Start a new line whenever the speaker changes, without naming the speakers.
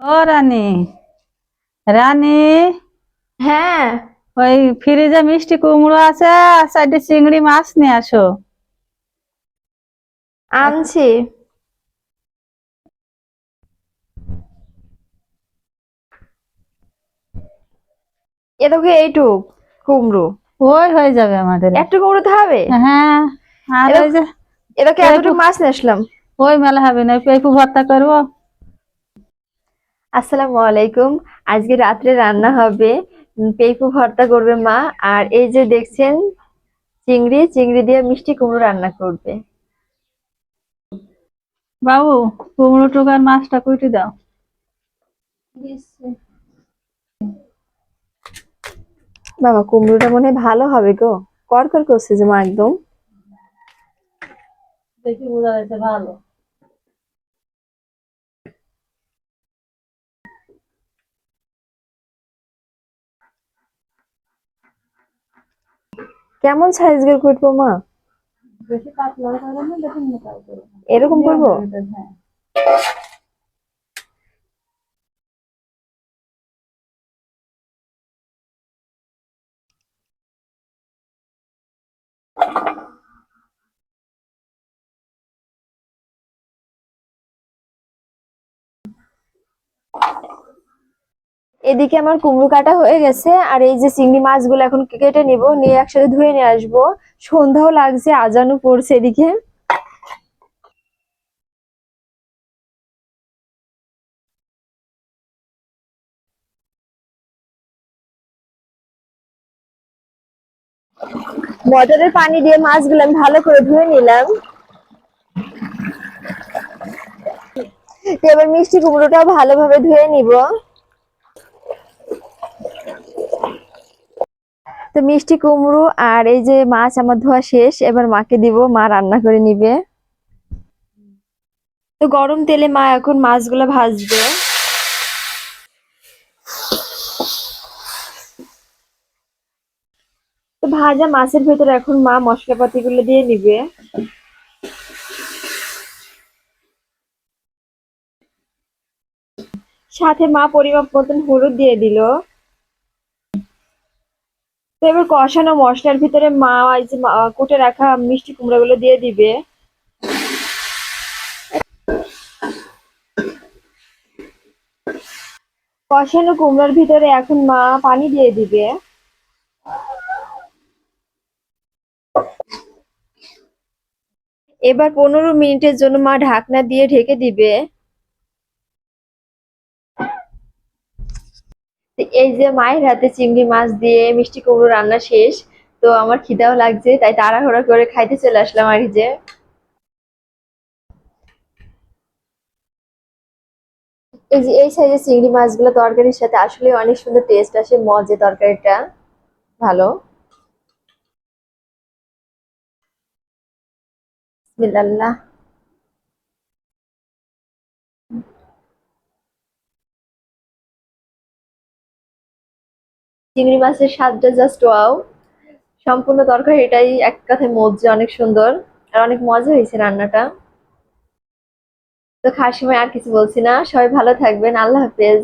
ও রানী। রানী?
হ্যাঁ।
ওই ফ্রিজে মিষ্টি কুমড়ো আছে আর সাইডে চিংড়ি মাছ নিয়ে আসো।
আনছি। এ তোকে এইটুক কুমড়ো।
ওই হয়ে যাবে আমাদের।
একটু কুমড়ো তো হবে।
হ্যাঁ আর ওই যে
এটাকে
একটু-
এতটুকু মাছ নিয়ে আসলাম।
ওই মেলা হবে না পেঁপু ভর্তা করব।
আসসালামু আলাইকুম। আজকে রাত্রে রান্না হবে। পেঁপু ভর্তা করবে মা। আর এই যে দেখছেন চিংড়ি চিংড়ি দিয়ে মিষ্টি কুমড়ো রান্না করবে।
বাবু কুমড়ো টুকার মাছটা কুইটি দাও।
বাবা কুমড়োটা মনে হয় ভালো হবে গো। কর করছে যে মা একদম।
দেখি বোঝা যাচ্ছে ভালো।
কেমন সাইজ করে করব মা?
বেশি পাতলা করব না বেশি মোটা করব।
এরকম করব?
হ্যাঁ।
এদিকে আমার কুমড়ো কাটা হয়ে গেছে, আর এই যে চিংড়ি মাছগুলো এখন কেটে নিব, নিয়ে একসাথে ধুয়ে নিয়ে আসব। সন্ধ্যাও লাগছে, আজানও পড়ছে এদিকে। মটরের পানি দিয়ে মাছগুলো আমি ভালো করে ধুয়ে নিলাম। এবার মিষ্টি কুমড়োটাও ভালোভাবে ধুয়ে নিব। তো মিষ্টি কুমড়ো আর এই যে মাছ, আমার ধোয়া শেষ। এবার মাকে দিব, মা রান্না করে নিবে। তো গরম তেলে মা এখন মাছগুলো ভাজবে। তো ভাজা মাছের ভেতর এখন মা মশলাপাতি গুলো দিয়ে নিবে। সাথে মা পরিমাপ মতন হলুদ দিয়ে দিল। তো এবার কষানো মশলার ভিতরে মা যে কুটে রাখা মিষ্টি কুমড়া গুলো দিয়ে দিবে। কষানো কুমড়ার ভিতরে এখন মা পানি দিয়ে দিবে। এবার পনেরো মিনিটের জন্য মা ঢাকনা দিয়ে ঢেকে দিবে। এই যে মায়ের হাতে চিংড়ি মাছ দিয়ে মিষ্টি কুমড়ো রান্না শেষ, তো আমার খিদাও লাগছে, তাই তাড়াহুড়ো করে খাইতে চলে আসলাম আর যে। এই যে, এই সাইজের চিংড়ি মাছগুলো তরকারির সাথে আসলে অনেক সুন্দর টেস্ট আসে, মজে তরকারিটা, ভালো। বিসমিল্লাহ। চিংড়ি মাছের স্বাদটা জাস্ট ওয়াও সম্পূর্ণ তরকারিটাই এক কথায় মজা অনেক সুন্দর। আর অনেক মজা হয়েছে রান্নাটা। তো খাওয়ার সময় আর কিছু বলছি না। সবাই ভালো থাকবেন। আল্লাহ হাফেজ।